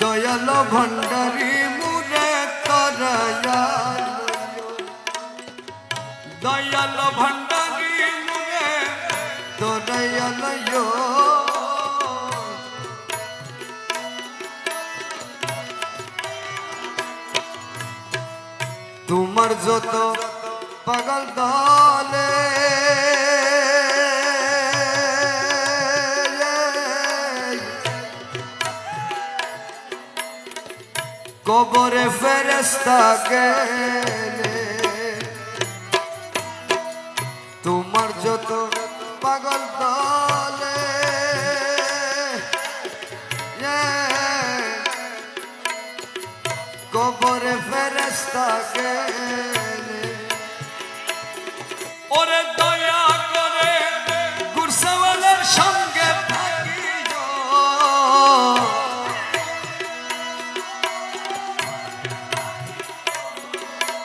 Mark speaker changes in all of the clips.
Speaker 1: দয়াল ভণ্ডারি মুরে তরায়া। দয়াল ভণ্ডারি মুরে তরায়াল তোমার যত পাগল দলে কবরে ফেরেস্তা গেলে। তোমার যত পাগল দলে। কবরে ফেরেস্তা গেলে। ওরে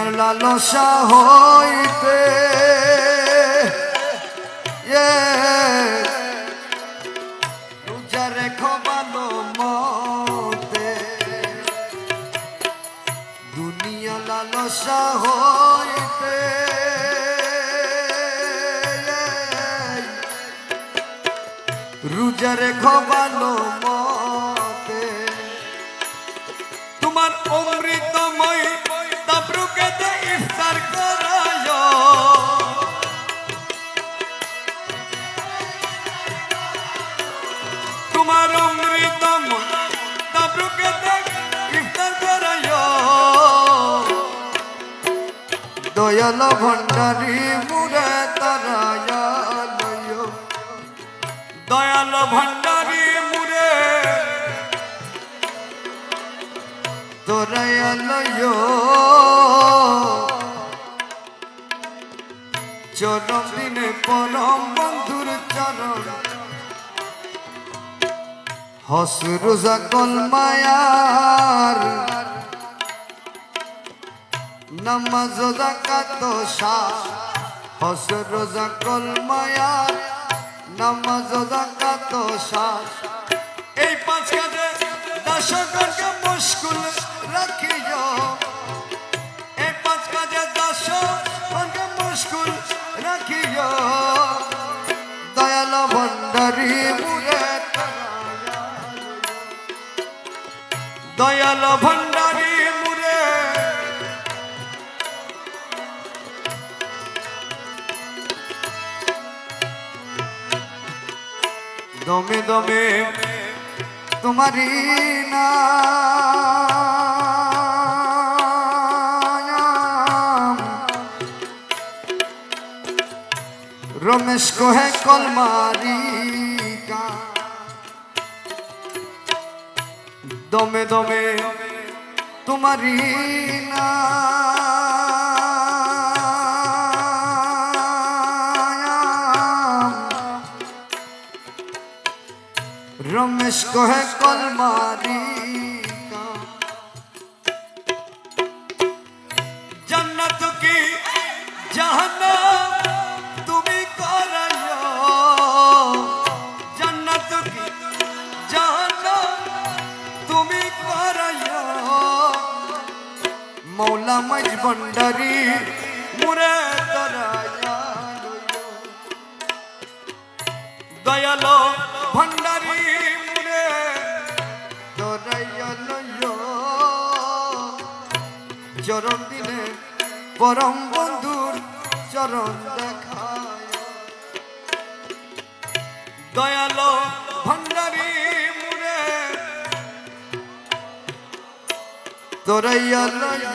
Speaker 1: দুনিয়ার লালসা হইতে. রোজা রেখো ভালো মতে দুনিয়া লালসা হইতে রোজা রেখো ভালো মতে তোমার দয়াল ভণ্ডারি মুরে তারায়ালয়। দয়াল ভণ্ডারি মুরে তোরায়ালয়। চরম দিনে পরম বন্ধুর চরণ। হসরুজা কল মায়ার নামাজ জাকাত শাহ হসরুজা কল মায়ার নামাজ জাকাত এই পাঁচ কাজে দশককে মুশকুল রাখিও। এই পাঁচ কাজে দশককে মুশকুল রাখিও। দয়াল ভণ্ডারি মুরে দয়াল ভণ্ডারি দমে দমে তোমারি নাম। রমেশ কোহে কলমারি দমে দমে তোমারি নাম। जिसको है कलमारी जन्नत की जहना तुम्हें कर जन्नत की तुम्हें मौला मज भंडरी मुरे तराया दयालो भंड চরণ দিনে পরম বন্ধুর চরণ দেখায়। দয়াল ভণ্ডারি মুরে তোরাইয়া লয়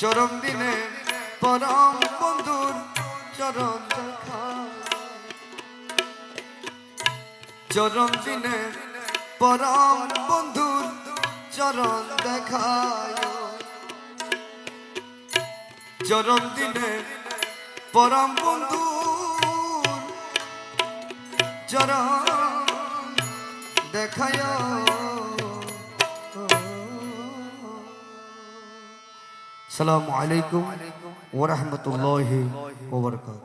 Speaker 1: চরম দিনে পরম বন্ধুর চরণ দেখায়। চরম দিনে পরম বন্ধুর চরণ দেখায়। চরম দিনে পরম বন্ধুর চরণ দেখায়। সালামু আলাইকুম ওরহমতুল্লাহি ওবরকাত